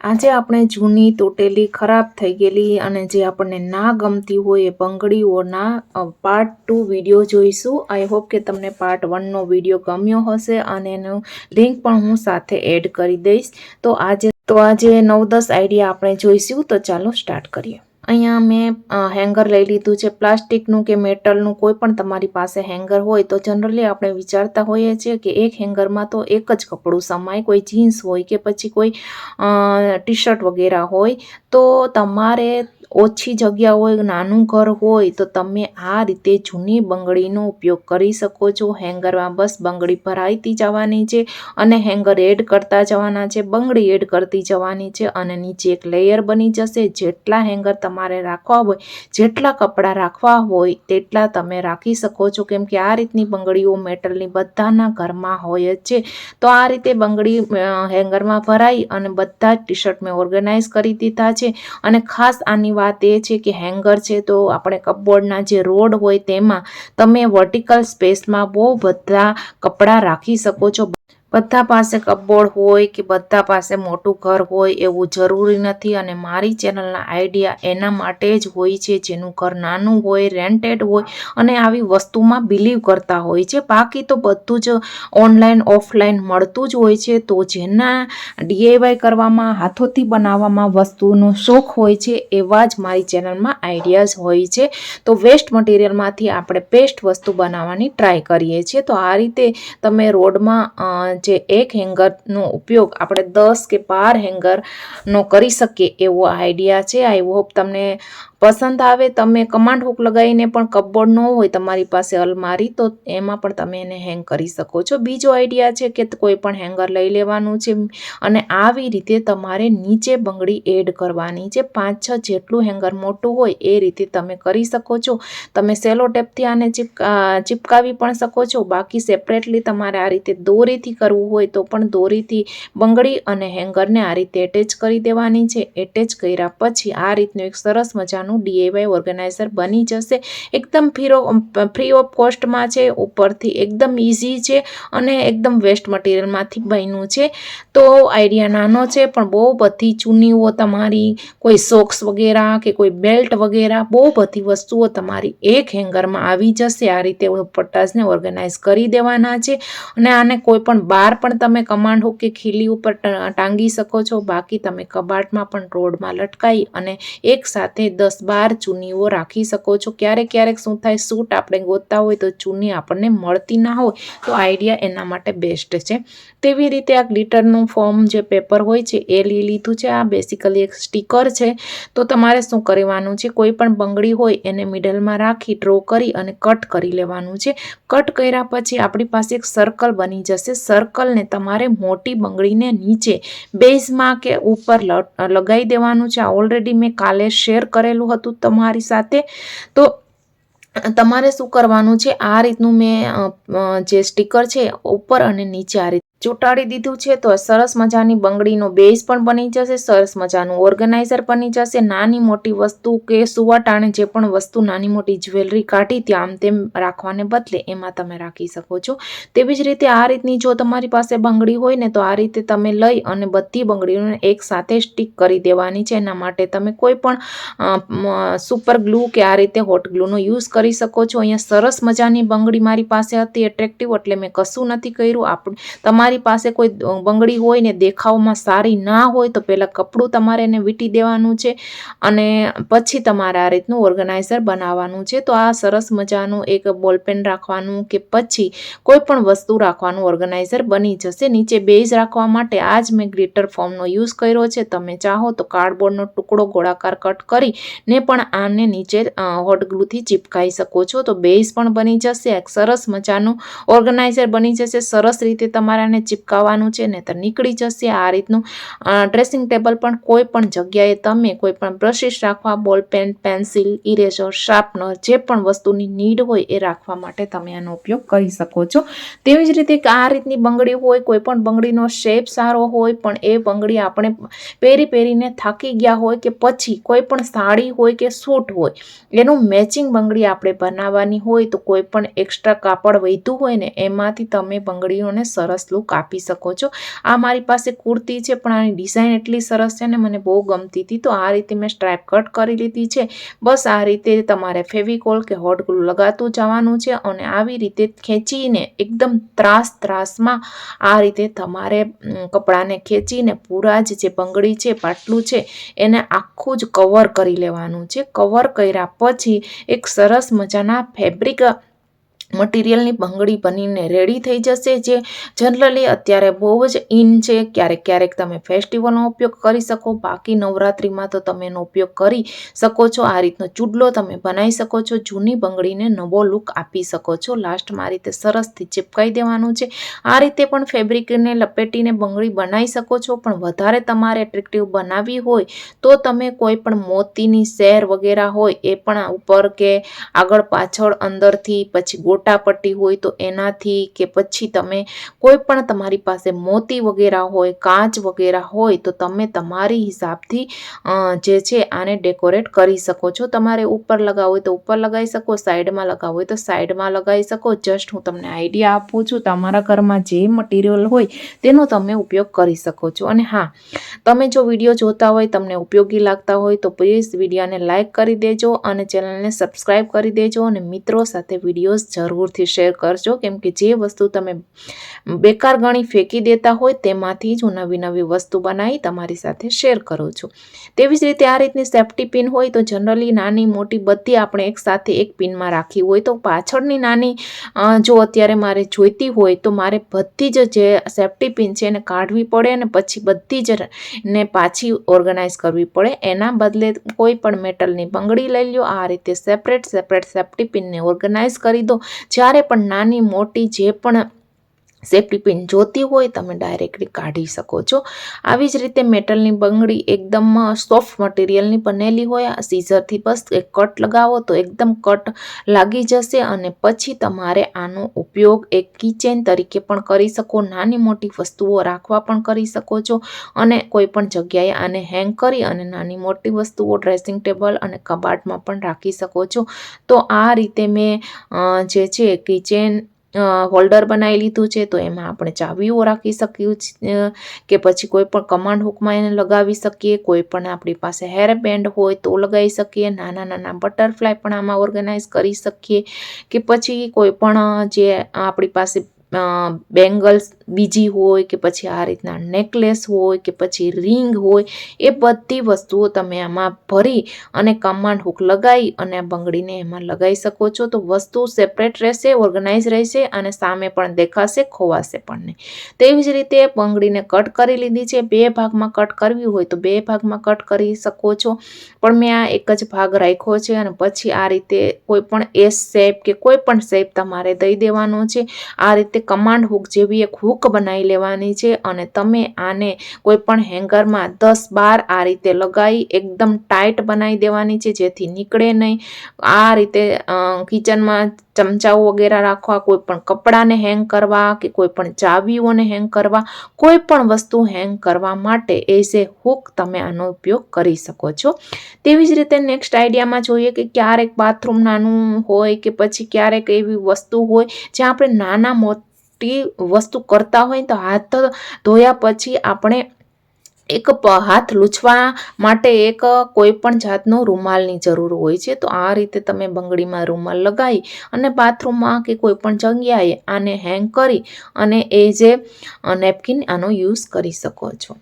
આજે આપણે જૂની, તૂટેલી, ખરાબ થઈ ગયેલી અને જે આપણને ના ગમતી હોય એ બંગડીઓના પાર્ટ ટુ વીડિયો જોઈશું. આઈ હોપ કે તમને પાર્ટ વનનો વીડિયો ગમ્યો હશે અને એનું લિંક પણ હું સાથે એડ કરી દઈશ. તો આજે તો આજે નવ દસ આઈડિયા આપણે જોઈશું. તો ચાલો સ્ટાર્ટ કરીએ. અહીંયા મેં હેંગર લઈ લીધું છે. પ્લાસ્ટિકનું કે મેટલનું કોઈ પણ તમારી પાસે હેંગર હોય તો જનરલી આપણે વિચારતા હોઈએ છીએ કે એક હેંગરમાં તો એક જ કપડું સમાય. કોઈ જીન્સ હોય કે પછી કોઈ ટી શર્ટ વગેરે હોય તો તમારે ઓછી જગ્યા હોય, નાનું ઘર હોય, તો તમે આ રીતે જૂની બંગડીનો ઉપયોગ કરી શકો છો. હેંગરમાં બસ બંગડી ભરાઈતી જવાની છે અને હેંગર એડ કરતા જવાના છે. બંગડી એડ કરતી જવાની છે અને નીચે એક લેયર બની જશે. જેટલા હેંગર તમારે રાખવા હોય, જેટલા કપડાં રાખવા હોય, તેટલા તમે રાખી શકો છો. કેમ કે આ રીતની બંગડીઓ મેટલની બધાના ઘરમાં હોય જ છે. તો આ રીતે બંગડી હેંગરમાં ભરાઈ અને બધા જ ટી શર્ટ મેં ઓર્ગેનાઇઝ કરી દીધા છે. અને ખાસ આની વાત એ છે કે હેંગર છે તો આપણે કપબોર્ડના જે રોડ હોય તેમાં તમે વર્ટિકલ સ્પેસમાં બહુ બધા કપડાં રાખી શકો છો. બધા પાસે કપબોર્ડ હોય કે બધા પાસે મોટું ઘર હોય એવું જરૂરી નથી અને મારી ચેનલના આઈડિયા એના માટે જ હોય છે. જેનું ઘર નાનું હોય રેન્ટેડ હોય અને આવી વસ્તુમાં બિલીવ કરતા હોય છે. બાકી તો બધું જ ઓનલાઈન ઓફલાઈન મળતું જ હોય છે. તો જેના ડીઆઈવાય કરવામાં, હાથોથી બનાવવામાં વસ્તુનો શોખ હોય છે એવા જ મારી ચેનલમાં આઈડિયાઝ હોય છે. તો વેસ્ટ મટીરિયલમાંથી આપણે બેસ્ટ વસ્તુ બનાવવાની ટ્રાય કરીએ છીએ. તો આ રીતે તમે રોડમાં જે એક હેંગરનો ઉપયોગ આપણે દસ કે બાર હેંગરનો કરી શકીએ એવો આઈડિયા છે. આઈ હોપ તમને પસંદ આવે, તમે કમાન્ડ હુક લગાવીને પણ કપબોર્ડ ન હોય તમારી પાસે અલમારી, તો એમાં પણ તમે એને હેંગ કરી શકો છો. બીજો આઈડિયા છે કે કોઈ પણ હેંગર લઈ લેવાનું છે અને આવી રીતે તમારે નીચે બંગડી એડ કરવાની છે. પાંચ, છ જેટલું હેંગર મોટું હોય એ રીતે તમે કરી શકો છો. તમે સેલો ટેપથી આને ચીપકાવી પણ શકો છો. બાકી સેપરેટલી તમારે આ રીતે દોરીથી કરવું હોય તો પણ દોરીથી બંગડી અને હેંગરને આ રીતે એટેચ કરી દેવાની છે. એટેચ કર્યા પછી આ રીતનું એક સરસ મજાનું ડીએવાય ઓર્ગેનાઇઝર બની જશે. એકદમ ફીરો ફ્રી ઓફ કોસ્ટમાં છે, ઉપરથી એકદમ ઇઝી છે અને એકદમ વેસ્ટ મટીરિયલમાંથી બન્યું છે. તો આઈડિયા નાનો છે, પણ બહુ બધી ચૂનીઓ તમારી, કોઈ સોક્સ વગેરે કે કોઈ બેલ્ટ વગેરે, બહુ બધી વસ્તુઓ તમારી એક હેંગરમાં આવી જશે. આ રીતે પટ્ટાસને ઓર્ગેનાઇઝ કરી દેવાના છે અને આને કોઈ પણ બાર પણ તમે કમાન્ડ હો કે ખીલી ઉપર ટાંગી શકો છો. બાકી તમે કબાટમાં પણ રોડમાં લટકાવી અને એક સાથે દસ બાર ચૂનીઓ રાખી શકો છો. ક્યારેક ક્યારેક શું થાય, સૂટ આપણે ગોતતા હોય તો ચૂની આપણને મળતી ના હોય, તો આઈડિયા એના માટે બેસ્ટ છે. તેવી રીતે આ ગ્લિટરનું ફોર્મ જે પેપર હોય છે, એ લઈ લીધું છે. આ બેસિકલી એક સ્ટીકર છે. તો તમારે શું કરવાનું છે, કોઈ પણ બંગડી હોય એને મિડલમાં રાખી, ડ્રો કરી અને કટ કરી લેવાનું છે. કટ કર્યા પછી આપણી પાસે એક સર્કલ બની જશે. સર્કલને તમારે મોટી બંગડીને નીચે બેઝમાં કે ઉપર લગાવી દેવાનું છે. આ ઓલરેડી મેં કાલે શેર કરેલું હતું તમારી સાથે. તો તમારે શું કરવાનું છે? આ રીતનું મેં જે સ્ટીકર છે ઉપર અને નીચે આ રીતે ચોંટાડી દીધું છે તો સરસ મજાની બંગડીનો બેઝ પણ બની જશે, સરસ મજાનું ઓર્ગેનાઇઝર બની જશે, નાની મોટી વસ્તુ કે સુવાટાણે જે પણ વસ્તુ નાની મોટી જ્વેલરી કાઢી ત્યાં આમ તેમ રાખવાને બદલે એમાં તમે રાખી શકો છો. તેવી જ રીતે આ રીતની જો તમારી પાસે બંગડી હોય ને તો આ રીતે તમે લઈ અને બધી બંગડીઓને એક સાથે સ્ટીક કરી દેવાની છે. એના માટે તમે કોઈ પણ સુપર ગ્લુ કે આ રીતે હોટ ગ્લુનો યુઝ કરી શકો છો. અહીંયા સરસ મજાની બંગડી મારી પાસે હતી એટ્રેક્ટિવ એટલે મેં કશું નથી કર્યું. આપણે, તમારી પાસે કોઈ બંગડી હોય ને દેખાવમાં સારી ના હોય તો પહેલાં કપડું તમારે એને વીંટી દેવાનું છે અને પછી તમારે આ રીતનું ઓર્ગેનાઇઝર બનાવવાનું છે. તો આ સરસ મજાનું એક બોલપેન રાખવાનું કે પછી કોઈ પણ વસ્તુ રાખવાનું ઓર્ગેનાઇઝર બની જશે. નીચે બેઝ રાખવા માટે આ જ મેં ગ્લિટર ફોર્મનો યુઝ કર્યો છે. તમે ચાહો તો કાર્ડબોર્ડનો ટુકડો ગોળાકાર કટ કરી ને પણ આને નીચે હોટ ગ્લુથી ચીપકાઈ શકો છો. તો બેઝ પણ બની જશે. એક સરસ મજાનું ઓર્ગેનાઇઝર બની જશે. સરસ રીતે તમારે આને ચીપકાવવાનું છે ને તો નીકળી જશે આ રીતનું. ડ્રેસિંગ ટેબલ પણ કોઈ પણ જગ્યાએ તમે કોઈ પણ બ્રશિસ રાખવા બોલ પેન પેન્સિલ ઇરેઝર શાર્પનર જે પણ વસ્તુની નીડ હોય એ રાખવા માટે તમે આનો ઉપયોગ કરી શકો છો. તેવી જ રીતે આ રીતની બંગડી હોય, કોઈ પણ બંગડીનો શેપ સારો હોય, પણ એ બંગડી આપણે પહેરી પહેરીને થાકી ગયા હોય કે પછી કોઈ પણ સાડી હોય કે સૂટ હોય, એનું મેચિંગ બંગડી આપણે બનાવવાની હોય તો કોઈ પણ એક્સ્ટ્રા કાપડ વધ્યું હોય ને, એમાંથી તમે બંગડીઓને સરસ લુક લુક આપી શકો છો. આ મારી પાસે કુર્તી છે, પણ આની ડિઝાઇન એટલી સરસ છે ને મને બહુ ગમતી હતી, તો આ રીતે મેં સ્ટ્રાઇપ કટ કરી લીધી છે. બસ આ રીતે તમારે ફેવિકોલ કે હોટ ગ્લુ લગાતું જવાનું છે અને આવી રીતે ખેંચીને એકદમ ત્રાસ ત્રાસમાં આ રીતે તમારે કપડાને ખેંચીને પૂરા જે બંગડી છે, પાટલું છે, એને આખું જ કવર કરી લેવાનું છે. કવર કર્યા પછી એક સરસ મજાના ફેબ્રિક મટીરિયલની બંગડી બનીને રેડી થઈ જશે જે જનરલી અત્યારે બહુ જ ઇન છે. ક્યારેક ક્યારેક તમે ફેસ્ટિવલનો ઉપયોગ કરી શકો, બાકી નવરાત્રિમાં તો તમે એનો ઉપયોગ કરી શકો છો. આ રીતનો ચૂડલો તમે બનાવી શકો છો, જૂની બંગડીને નવો લુક આપી શકો છો. લાસ્ટમાં આ રીતે સરસથી ચિપકાઈ દેવાનું છે. આ રીતે પણ ફેબ્રિકને લપેટીને બંગડી બનાવી શકો છો. પણ વધારે તમારે એટ્રેક્ટિવ બનાવવી હોય તો તમે કોઈ પણ મોતીની સેર વગેરે હોય એ પણ ઉપર કે આગળ પાછળ અંદરથી પછી ગોટા પટ્ટી હોય તો એનાથી કે પછી તમે કોઈ પણ તમારી પાસે મોતી વગેરે હોય, કાચ વગેરે હોય તો તમે તમારી હિસાબથી જે છે આને ડેકોરેટ કરી શકો છો. તમારે ઉપર લગાવવું હોય તો ઉપર લગાવી શકો, સાઈડમાં લગાવવું હોય તો સાઈડમાં લગાવી શકો. જસ્ટ હું તમને આઈડિયા આપું છું, તમારા ઘરમાં જે મટીરિયલ હોય તેનો તમે ઉપયોગ કરી શકો છો. અને હા, તમે જો વીડિયો જોતા હોય, તમને ઉપયોગી લાગતા હોય તો પ્લીઝ વિડીયોને લાઇક કરી દેજો અને ચેનલને સબસ્ક્રાઈબ કરી દેજો. અને મિત્રો સાથે વિડીયોઝ જરૂરથી શેર કરજો. કેમ કે જે વસ્તુ તમે બેકાર ગણી ફેંકી દેતા હોય તેમાંથી જ હું નવી નવી વસ્તુ બનાવી તમારી સાથે શેર કરું છું. તેવી જ રીતે આ રીતની સેફ્ટી પિન હોય તો જનરલી નાની મોટી બધી આપણે એક સાથે એક પિનમાં રાખી હોય તો પાછળની નાની જો અત્યારે મારે જોઈતી હોય તો મારે બધી જ જે સેફ્ટી પિન છે એને કાઢવી પડે અને પછી બધી જ ને પાછી ઓર્ગેનાઇઝ કરવી પડે. એના બદલે કોઈ પણ મેટલની બંગડી લઈ લો આ રીતે સેપરેટ સેપરેટ સેફ્ટી પિનને ઓર્ગેનાઇઝ કરી દો. જ્યારે પણ નાની મોટી જે પણ સેફ્ટી પિન જોતી હોય તમે ડાયરેક્ટલી કાઢી શકો છો. આવી જ રીતે મેટલની બંગડી એકદમ સોફ્ટ મટીરિયલની બનેલી હોય સીઝરથી બસ એક કટ લગાવો તો એકદમ કટ લાગી જશે અને પછી તમારે આનો ઉપયોગ એક કિચેન તરીકે પણ કરી શકો, નાની મોટી વસ્તુઓ રાખવા પણ કરી શકો છો અને કોઈ પણ જગ્યાએ આને હેંગ કરી અને નાની મોટી વસ્તુઓ ડ્રેસિંગ ટેબલ અને કબાટમાં પણ રાખી શકો છો. તો આ રીતે મેં જે છે કિચેન હોલ્ડર બનાવી લીધું છે, તો એમાં આપણે ચાવીઓ રાખી છીએ કે પછી કોઈ પણ કમાન્ડ હુકમાં એને લગાવી શકીએ, કોઈ પણ આપણી પાસે હેર બેન્ડ હોય તો લગાવી શકીએ, નાના નાના બટરફ્લાય પણ આમાં ઓર્ગેનાઇઝ કરી શકીએ, કે પછી કોઈ પણ જે આપણી પાસે બેંગલ્સ બીજી હોય કે પછી આ રીતના નેકલેસ હોય કે પછી રિંગ હોય, એ બધી વસ્તુઓ તમે આમાં ભરી અને કમાન્ડ હુક લગાવી અને બંગડીને એમાં લગાવી શકો છો. તો વસ્તુ સેપરેટ રહેશે, ઓર્ગનાઇઝ રહેશે અને સામે પણ દેખાશે, ખોવાશે પણ નહીં. તેવી જ રીતે બંગડીને કટ કરી લીધી છે. બે ભાગમાં કટ કરવી હોય તો બે ભાગમાં કટ કરી શકો છો. પણ મેં આ એક જ ભાગ રાખ્યો છે અને પછી આ રીતે કોઈ પણ એસ શેપ કે કોઈ પણ શેપ તમારે દઈ દેવાનો છે. આ રીતે કમાન્ડ હુક જેવી એક હુક બનાવી લેવાની છે અને તમે આને કોઈ પણ હેંગરમાં દસ બાર આ રીતે લગાવી એકદમ ટાઈટ બનાવી દેવાની છે, જેથી નીકળે નહીં. આ રીતે કિચનમાં ચમચાઓ વગેરે રાખવા કોઈ પણ કપડાને હેંગ કરવા કે કોઈ પણ ચાવીઓને હેંગ કરવા કોઈ પણ વસ્તુ હેંગ કરવા માટે એઝ એ હુક તમે આનો ઉપયોગ કરી શકો છો. તેવી જ રીતે નેક્સ્ટ આઈડિયામાં જોઈએ કે ક્યારેક બાથરૂમ નાનું હોય કે પછી ક્યારેક એવી વસ્તુ હોય જ્યાં આપણે નાના મોટી વસ્તુ કરતા હોય તો હાથ ધોયા પછી આપણે એક હાથ લૂછવા માટે એક કોઈ પણ જાતનો રૂમાલની જરૂર હોય છે. તો આ રીતે તમે બંગડીમાં રૂમાલ લગાવી અને બાથરૂમમાં કે કોઈ પણ જગ્યાએ આને હેંગ કરી અને એ જે નેપકિન આનો યુઝ કરી શકો છો.